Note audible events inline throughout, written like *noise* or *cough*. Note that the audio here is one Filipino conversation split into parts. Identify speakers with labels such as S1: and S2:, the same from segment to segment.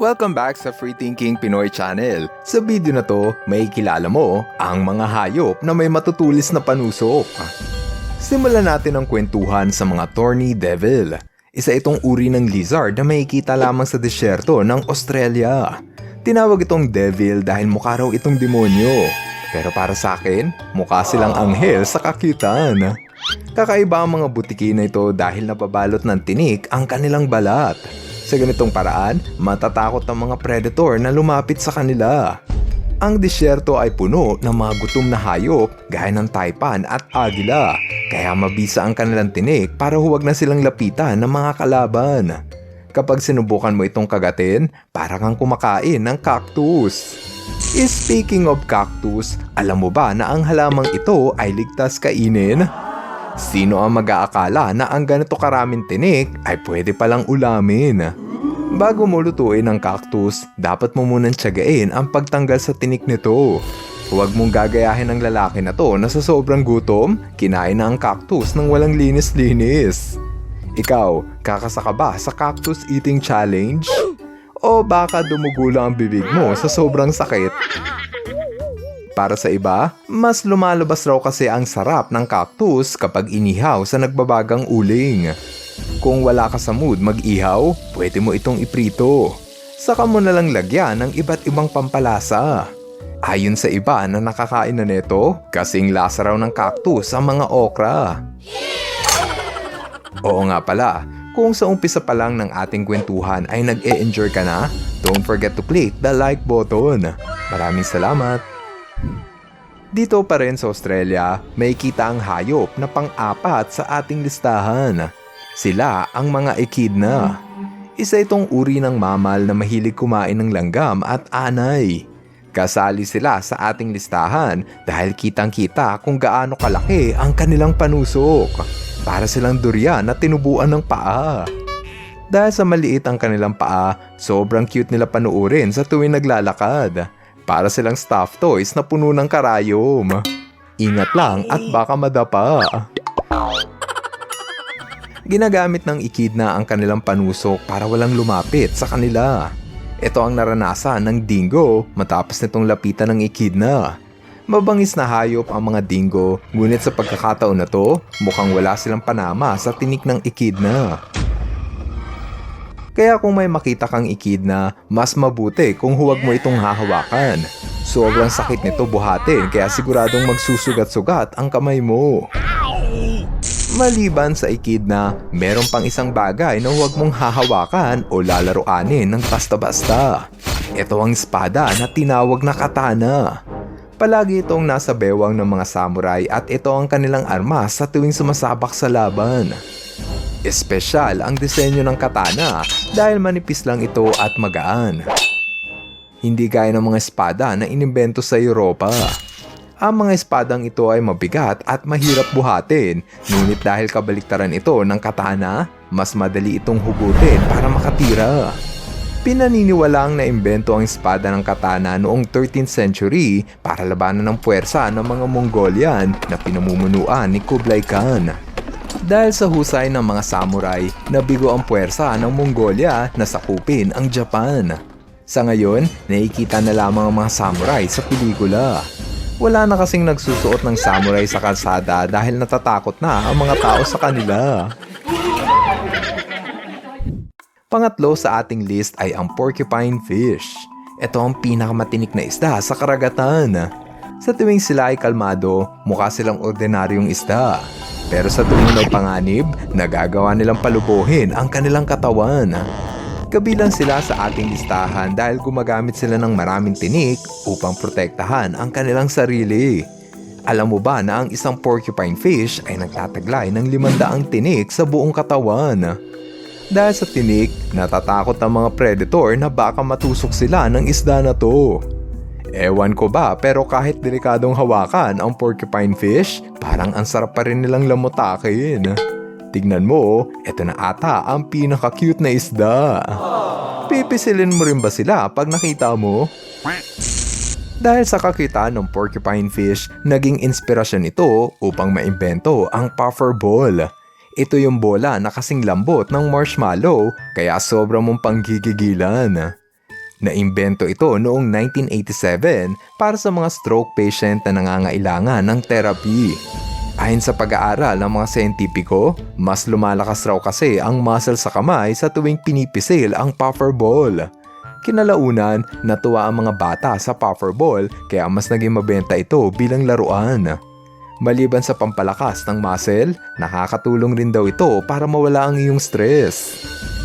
S1: Welcome back sa Free Thinking Pinoy Channel. Sa video na to, may kilala mo ang mga hayop na may matutulis na panusok. Simulan natin ang kwentuhan sa mga Thorny Devil. Isa itong uri ng lizard na makikita lamang sa disyerto ng Australia. Tinawag itong devil dahil mukha raw itong demonyo. Pero para sa akin, mukha silang anghel sa kakitan. Kakaiba ang mga butiki na ito dahil napabalot ng tinik ang kanilang balat. Sa ganitong paraan, matatakot ang mga predator na lumapit sa kanila. Ang disyerto ay puno ng mga gutom na hayop gaya ng taipan at agila, kaya mabisa ang kanilang tinik para huwag na silang lapitan ng mga kalaban. Kapag sinubukan mo itong kagatin, para kang kumakain ng cactus. Speaking of cactus, alam mo ba na ang halamang ito ay ligtas kainin? Sino ang mag-aakala na ang ganito karaming tinik ay pwede palang ulamin? Bago mo lutuin ang cactus, dapat mo munang tiyagain ang pagtanggal sa tinik nito. Huwag mong gagayahin ng lalaki na to na sa sobrang gutom, kinain na ang cactus ng walang linis-linis. Ikaw, kakasaka ba sa cactus eating challenge? O baka dumugo lang ang bibig mo sa sobrang sakit? Para sa iba, mas lumalabas raw kasi ang sarap ng cactus kapag inihaw sa nagbabagang uling. Kung wala ka sa mood mag-ihaw, pwede mo itong iprito. Saka mo na lang lagyan ng iba't ibang pampalasa. Ayon sa iba na nakakain na neto, kasing lasa raw ng cactus ang mga okra. Oo nga pala, kung sa umpisa pa lang ng ating kwentuhan ay nag-e-enjoy ka na, don't forget to click the like button. Maraming salamat! Dito pa rin sa Australia, may kita ang hayop na pang-apat sa ating listahan. Sila ang mga echidna. Isa itong uri ng mamal na mahilig kumain ng langgam at anay. Kasali sila sa ating listahan dahil kitang-kita kung gaano kalaki ang kanilang panusok. Para silang durian na tinubuan ng paa. Dahil sa maliit ang kanilang paa, sobrang cute nila panuorin sa tuwing naglalakad. Para silang stuffed toys na puno ng karayom. Ingat lang at baka madapa. Ginagamit ng ikidna ang kanilang panusok para walang lumapit sa kanila. Ito ang naranasan ng dingo matapos nitong lapitan ng ikidna. Mabangis na hayop ang mga dingo, ngunit sa pagkakataon na to, mukhang wala silang panama sa tinik ng ikidna. Kaya kung may makita kang ikidna, mas mabuti kung huwag mo itong hahawakan. Sobrang sakit nito buhatin kaya siguradong magsusugat-sugat ang kamay mo. Maliban sa ikidna, meron pang isang bagay na huwag mong hahawakan o lalaroanin ng basta-basta. Ito ang espada na tinawag na katana. Palagi itong nasa bewang ng mga samurai at ito ang kanilang armas sa tuwing sumasabak sa laban. Espesyal ang disenyo ng katana dahil manipis lang ito at magaan. Hindi gaya ng mga espada na inimbento sa Europa. Ang mga espadang ito ay mabigat at mahirap buhatin, ngunit dahil kabaliktaran ito ng katana, mas madali itong hugutin para makatira. Pinaniniwalaang na imbento ang espada ng katana noong 13th century para labanan ng puwersa ng mga Mongolian na pinamumunuan ni Kublai Khan. Dahil sa husay ng mga samurai, nabigo ang puwersa ng Mongolia na sakupin ang Japan. Sa ngayon, nakikita na lamang ang mga samurai sa pelikula. Wala na kasing nagsusuot ng samurai sa kalsada dahil natatakot na ang mga tao sa kanila. Pangatlo sa ating list ay ang porcupine fish. Ito ang pinakamatinik na isda sa karagatan. Sa tuwing sila ay kalmado, mukha silang ordinaryong isda. Pero sa tuwing may panganib, nagagawa nilang palubuhin ang kanilang katawan. Kabilang sila sa ating listahan dahil gumagamit sila ng maraming tinik upang protektahan ang kanilang sarili. Alam mo ba na ang isang porcupine fish ay nagtataglay ng limandaang tinik sa buong katawan? Dahil sa tinik, natatakot ang mga predator na baka matusok sila ng isda na to. Ewan ko ba pero kahit delikadong hawakan ang porcupine fish, parang ang sarap pa rin nilang lamutakin. Tignan mo, eto na ata ang pinaka-cute na isda. Pipisilin mo rin ba sila pag nakita mo? Dahil sa kakita ng porcupine fish, naging inspirasyon ito upang maimbento ang puffer ball. Ito yung bola na kasing lambot ng marshmallow kaya sobrang mong panggigigilan. Naimbento ito noong 1987 para sa mga stroke patient na nangangailangan ng therapy. Ayon sa pag-aaral ng mga siyentipiko, mas lumalakas raw kasi ang muscle sa kamay sa tuwing pinipisil ang puffer ball. Kinalaunan, natuwa ang mga bata sa puffer ball kaya mas naging mabenta ito bilang laruan. Maliban sa pampalakas ng muscle, nakakatulong rin daw ito para mawala ang iyong stress.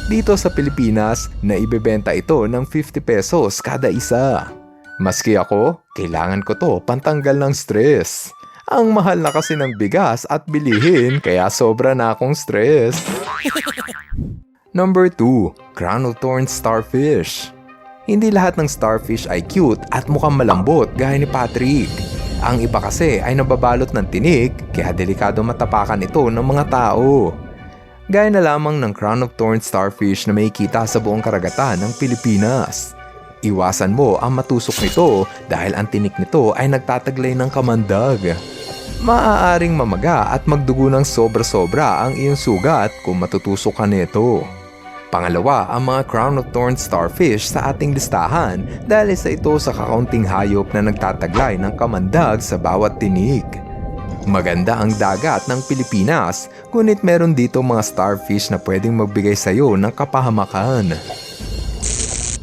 S1: Dito sa Pilipinas, naibebenta ito ng 50 pesos kada isa. Maski ako, kailangan ko to pantanggal ng stress. Ang mahal na kasi ng bigas at bilihin kaya sobra na akong stress. *laughs* Number 2, Crown of Thorns Starfish. Hindi lahat ng starfish ay cute at mukhang malambot gaya ni Patrick. Ang iba kasi ay nababalot ng tinik kaya delikado matapakan ito ng mga tao. Gaya na lamang ng crown of thorns starfish na may kita sa buong karagatan ng Pilipinas. Iwasan mo ang matusok nito dahil ang tinik nito ay nagtataglay ng kamandag. Maaaring mamaga at magdugo ng sobra-sobra ang iyong sugat kung matutusok ka nito. Pangalawa, ang mga crown of thorns starfish sa ating listahan dahil isa ito sa kakaunting hayop na nagtataglay ng kamandag sa bawat tinig. Maganda ang dagat ng Pilipinas, ngunit meron dito mga starfish na pwedeng magbigay sa iyo ng kapahamakan.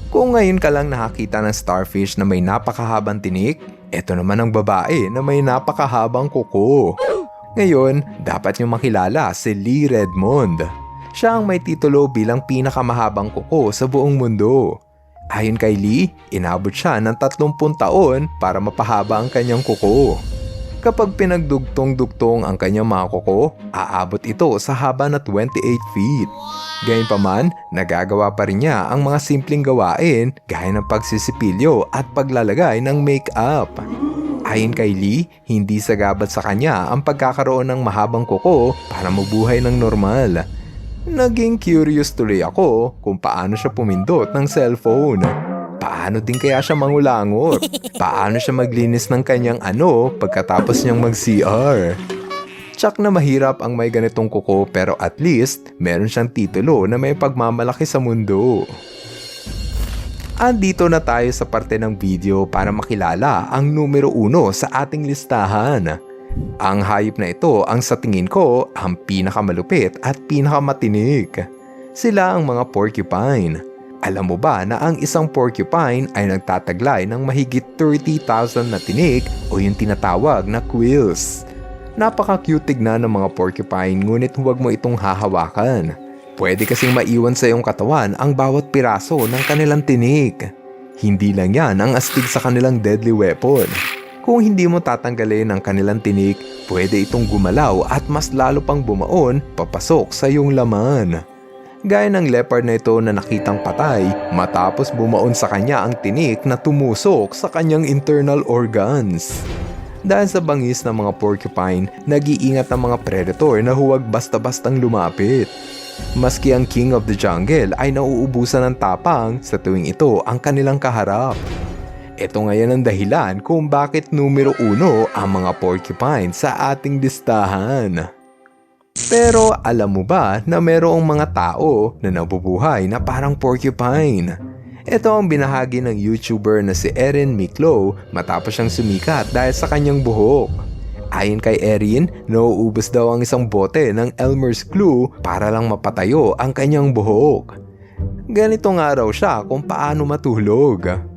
S1: Kung ngayon ka lang nakakita ng starfish na may napakahabang tinik, eto naman ang babae na may napakahabang kuko. Ngayon, dapat niyo makilala si Lee Redmond. Siya ang may titulo bilang pinakamahabang kuko sa buong mundo. Ayon kay Lee, inabot siya ng 30 taon para mapahaba ang kanyang kuko. Kapag pinagdugtong-dugtong ang kanyang mga kuko, aabot ito sa haba na 28 feet. Gayunpaman, nagagawa pa rin niya ang mga simpleng gawain gaya ng pagsisipilyo at paglalagay ng make-up. Ayon kay Lee, hindi sagabat sa kanya ang pagkakaroon ng mahabang kuko para mabuhay ng normal. Naging curious tuloy ako kung paano siya pumindot ng cellphone. Paano din kaya siya mangulangot? *laughs* Paano siya maglinis ng kanyang ano pagkatapos niyang mag-CR? Tsak na mahirap ang may ganitong kuko pero at least meron siyang titulo na may pagmamalaki sa mundo. Andito na tayo sa parte ng video para makilala ang numero uno sa ating listahan. Ang hayop na ito ang sa tingin ko ang pinakamalupit at pinakamatinig. Sila ang mga porcupine. Alam mo ba na ang isang porcupine ay nagtataglay ng mahigit 30,000 na tinik o yung tinatawag na quills? Napaka-cute tignan ng mga porcupine ngunit huwag mo itong hahawakan. Pwede kasing maiwan sa iyong katawan ang bawat piraso ng kanilang tinik. Hindi lang yan ang astig sa kanilang deadly weapon. Kung hindi mo tatanggalin ang kanilang tinik, pwede itong gumalaw at mas lalo pang bumaon papasok sa iyong laman. Gaya ng leopard na ito na nakitang patay matapos bumaon sa kanya ang tinik na tumusok sa kanyang internal organs. Dahil sa bangis ng mga porcupine, nag-iingat ang mga predator na huwag basta-bastang lumapit. Maski ang king of the jungle ay nauubusan ng tapang sa tuwing ito ang kanilang kaharap. Ito ngayon ang dahilan kung bakit numero uno ang mga porcupine sa ating listahan. Pero alam mo ba na merong mga tao na nabubuhay na parang porcupine? Ito ang binahagi ng YouTuber na si Erin Miklo matapos siyang sumikat dahil sa kanyang buhok. Ayon kay Erin, nauubos daw ang isang bote ng Elmer's Glue para lang mapatayo ang kanyang buhok. Ganito nga raw siya kung paano matulog.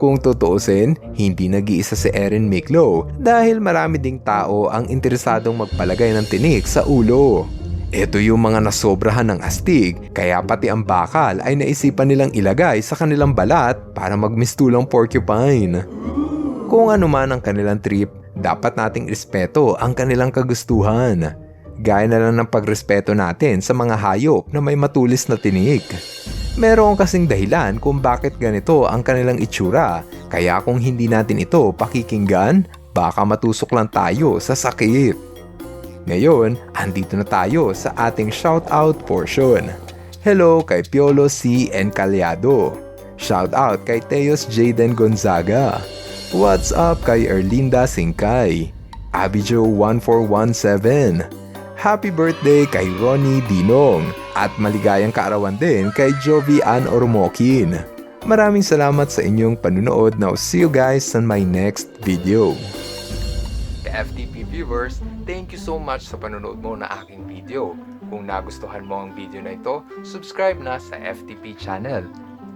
S1: Kung tutuusin, hindi nag-iisa si Erin Miklo dahil marami ding tao ang interesadong magpalagay ng tinik sa ulo. Ito yung mga nasobrahan ng astig kaya pati ang bakal ay naisipan nilang ilagay sa kanilang balat para magmistulang porcupine. Kung ano man ang kanilang trip, dapat nating respeto ang kanilang kagustuhan. Gaya na lang ng pagrespeto natin sa mga hayop na may matulis na tinig. Meron kasing dahilan kung bakit ganito ang kanilang itsura, kaya kung hindi natin ito pakikinggan, baka matusok lang tayo sa sakit. Ngayon, andito na tayo sa ating shoutout portion. Hello kay Piolo C. Encaliado. Shoutout kay Teos Jaden Gonzaga. What's up kay Erlinda Singkay? Abijo 1417. Happy birthday kay Ronnie Dinong at maligayang kaarawan din kay Jovi Ann Ormokin. Maraming salamat sa inyong panunood na see you guys on my next video. FTP viewers, thank you so much sa panonood mo na aking video. Kung nagustuhan mo ang video na ito, subscribe na sa FTP channel.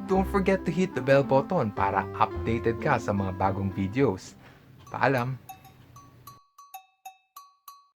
S1: Don't forget to hit the bell button para updated ka sa mga bagong videos. Paalam!